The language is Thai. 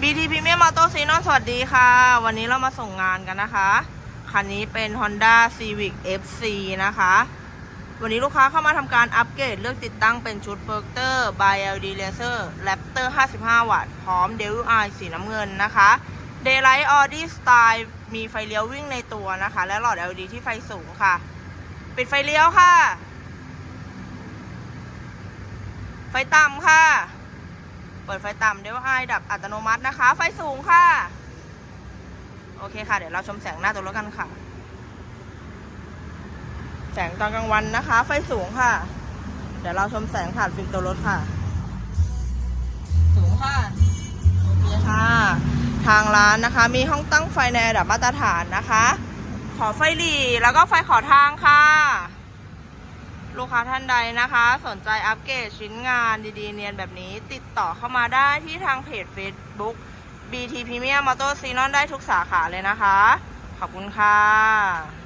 BT Premium Auto s e n o n สวัสดีค่ะ วันนี้เรามาส่งงานกันนะคะ คันนี้เป็น Honda Civic FC นะคะ วันนี้ลูกค้าเข้ามาทำการอัปเกรดเลือกติดตั้งเป็นชุด p e r t e r by LD Laser Raptor 55 วัตต์พร้อม Devil Eye สีน้ำเงินนะคะ Daylight Audi Style มีไฟเลี้ยววิ่งในตัวนะคะ และหลอด LED ที่ไฟสูงค่ะ ปิดไฟเลี้ยวค่ะ ไฟต่ำค่ะ เปิดไฟต่ำเดี๋ยวไอดับอัตโนมัตินะคะ ไฟสูงค่ะ โอเคค่ะ เดี๋ยวเราชมแสงหน้าตัวรถกันค่ะ แสงตอนกลางวันนะคะ ไฟสูงค่ะ เดี๋ยวเราชมแสงผ่านฟิล์มตัวรถค่ะ สูงค่ะ โอเคค่ะ ทางร้านนะคะ มีห้องตั้งไฟในระดับมาตรฐานนะคะ ขอไฟหลีแล้วก็ไฟขอทางค่ะ ลูกค้าท่านใดนะคะ สนใจอัปเกรดชิ้นงานดีๆ เนียนแบบนี้ ติดต่อเข้ามาได้ที่ทางเพจ Facebook BT Premium Motor s e n o n ได้ทุกสาขาเลยนะคะ ขอบคุณค่ะ